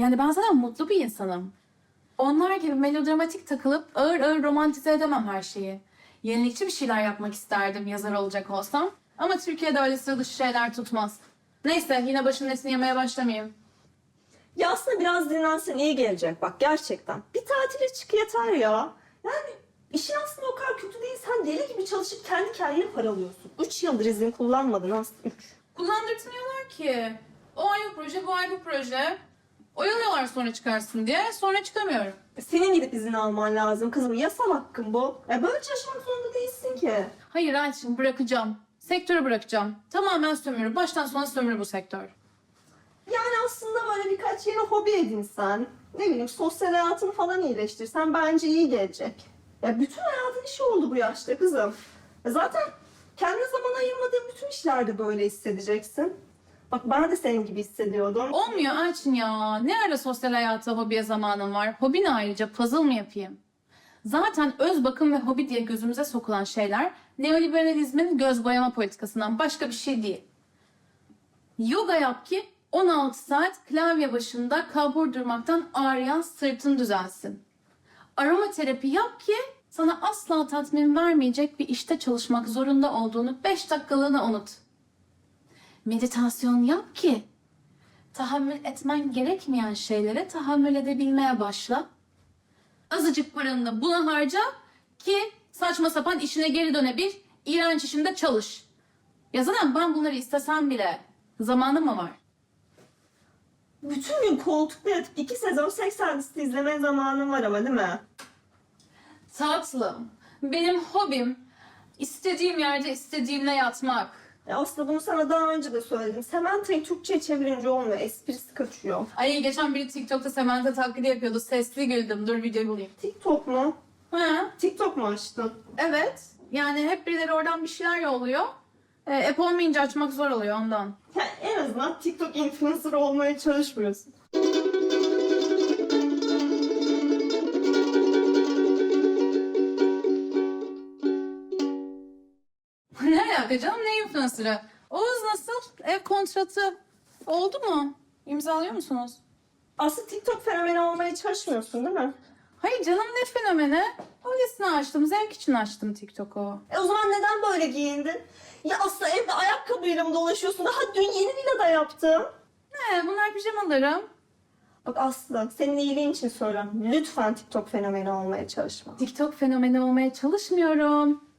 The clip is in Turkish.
Yani ben zaten mutlu bir insanım. Onlar gibi melodramatik takılıp ağır ağır romantize edemem her şeyi. Yenilikçi bir şeyler yapmak isterdim yazar olacak olsam. Ama Türkiye'de öyle sıra dışı şeyler tutmaz. Neyse yine başının etini yemeye başlamayayım. Ya aslında biraz dinlensen iyi gelecek bak gerçekten. Bir tatile çık yeter ya. Yani işin aslında o kadar kötü değil. Sen deli gibi çalışıp kendi kendine paralıyorsun. Üç yıldır izin kullanmadın aslında. Üç. Kullandırtmıyorlar ki. O ay bu proje, bu ay bu proje. Oyalıyorlar sonra çıkarsın diye. Sonra çıkamıyorum. Senin gidip izin alman lazım kızım. Yasal hakkın bu. E böyle çalışmak zorunda değilsin ki. Hayır Elçin bırakacağım. Sektörü bırakacağım. Tamamen sömürü. Baştan sona sömürü bu sektör. Yani aslında böyle birkaç yeni hobi edinsen, ne bileyim sosyal hayatını falan iyileştirsen bence iyi gelecek. Ya bütün hayatın işi oldu bu yaşta kızım. E zaten kendi zaman ayırmadığın bütün işlerde böyle hissedeceksin. Bak ben de senin gibi hissediyordum. Olmuyor Elçin ya. Ne ara sosyal hayata, hobiye zamanım var? Hobi ayrıca? Puzzle mı yapayım? Zaten öz bakım ve hobi diye gözümüze sokulan şeyler neoliberalizmin göz boyama politikasından başka bir şey değil. Yoga yap ki 16 saat klavye başında kalbur durmaktan ağrıyan sırtın düzelsin. Aromaterapi yap ki sana asla tatmin vermeyecek bir işte çalışmak zorunda olduğunu 5 dakikalığına unut. Meditasyon yap ki tahammül etmen gerekmeyen şeylere tahammül edebilmeye başla. Azıcık paranı da buna harca ki saçma sapan işine geri dönebil, iğrenç işinde çalış. Ya zaten ben bunları istesem bile zamanım mı var? Bütün gün koltukta yatıp iki sezon Sex and the City izleme zamanın var ama değil mi? Tatlım, benim hobim istediğim yerde istediğimle yatmak. Ya aslında bunu sana daha önce de söyledim. Sementa'yı Türkçe'ye çevirince olmuyor. Esprisi kaçıyor. Ay geçen biri TikTok'ta Semente taklidi yapıyordu. Sesli güldüm. Dur videoyu bulayım. TikTok mu? Ha, TikTok mu açtın? evet. Yani hep birileri oradan bir şeyler yolluyor. E, app olmayınca açmak zor oluyor ondan. Ya en azından TikTok influencer olmaya çalışmıyorsun. Alaka canım ne influencer'ı? Oğuz nasıl? Ev kontratı oldu mu? İmzalıyor musunuz? Aslında TikTok fenomeni olmaya çalışmıyorsun değil mi? Hayır canım ne fenomeni? Öylesine açtım. Zevk için açtım TikTok'u. E o zaman neden böyle giyindin? Ya aslında evde ayakkabıyla mı dolaşıyorsun? Daha dün yeni villada yaptım. Ne bunlar pijamalarım. Bak Aslı, senin iyiliğin için söylüyorum. Lütfen TikTok fenomeni olmaya çalışma. TikTok fenomeni olmaya çalışmıyorum.